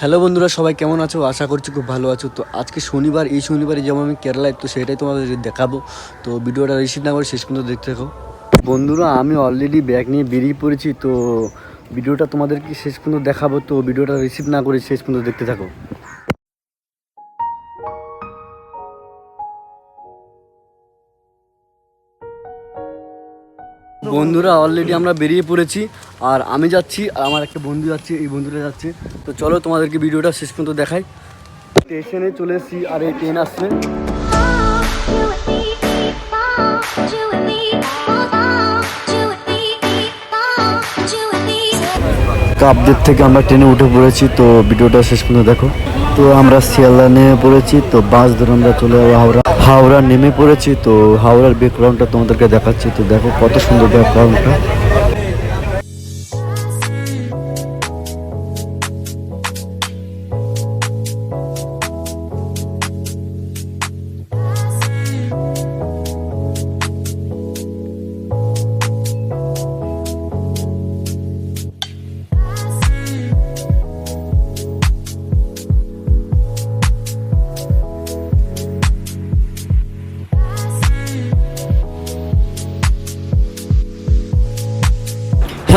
Hello বন্ধুরা, সবাই কেমন আছো? আশা করছি খুব ভালো আছো। তো আজকে শনিবার, এই শনিবারে যেমন আমি কেরালায়, তো সেটাই তোমাদের দেখাবো। তো ভিডিওটা রিসিভ না করে শেষ পর্যন্ত দেখতে থাকো। বন্ধুরা, আমি অলরেডি ব্যাগ নিয়ে বেরিয়ে পড়েছি, তো ভিডিওটা তোমাদেরকে শেষ পর্যন্ত দেখাবো? তো ভিডিওটা রিসিভ না করে শেষ পর্যন্ত দেখতে থাকো। বন্ধুরা অলরেডি আমরা বেরিয়ে পড়েছি, আর আমি যাচ্ছি, আর আমার একটা বন্ধু যাচ্ছে, এই বন্ধুরা যাচ্ছে। তো চলো তোমাদেরকে ভিডিওটা শেষ পর্যন্ত দেখাই। স্টেশনে চলে এসেছি, আর এই ট্রেন আসছে। কাপদের থেকে আমরা ট্রেনে উঠে পড়েছি, তো ভিডিওটা শেষ পর্যন্ত দেখো। তো আমরা শিয়ালদা নেমে পড়েছি, তো বাস ধরে আমরা চলে যাব হাওড়া। হাওড়া নেমে পড়েছি, তো হাওড়ার ব্যাকগ্রাউন্ডটা তোমাদেরকে দেখাচ্ছি, তো দেখো কত সুন্দর ব্যাকগ্রাউন্ডটা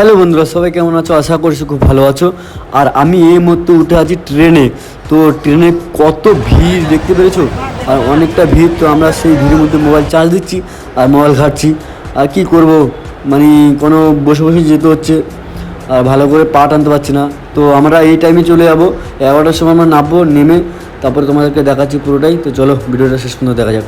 হ্যালো বন্ধুরা, সবাই কেমন আছো? আশা করছি খুব ভালো আছো। আর আমি এই মুহূর্তে উঠে আছি ট্রেনে। তো ট্রেনে কত ভিড় দেখতে পেরেছ? আর অনেকটা ভিড়, তো আমরা সেই ভিড়ের মধ্যে মোবাইল চার্জ দিচ্ছি আর মোবাইল ঘাটছি। আর কি করব? মানে কোনো বসে বসে যেতে হচ্ছে। আর ভালো করে পা টানতে পারছি না। তো আমরা এই টাইমে চলে যাব। এগারোটার সময় আমরা নামবো, নেমে তারপরে তোমাদেরকে দেখাচ্ছি পুরোটাই। তো চলো, ভিডিওটা শেষ পর্যন্ত দেখা যাক।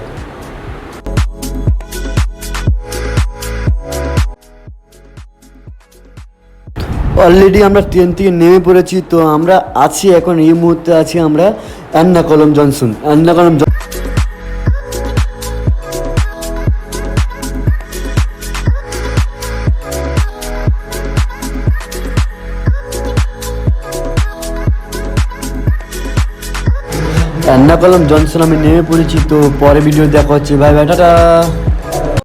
অলরেডি আমরা ট্রেন থেকে নেমে পড়েছি, তো আমরা আছি এখন এই মুহূর্তে আছি আমরা কলম জনসন কলম কলম জনসন আমি নেমে পড়েছি, তো পরে ভিডিও দেখা হচ্ছে। ভাই ভাই টাটা।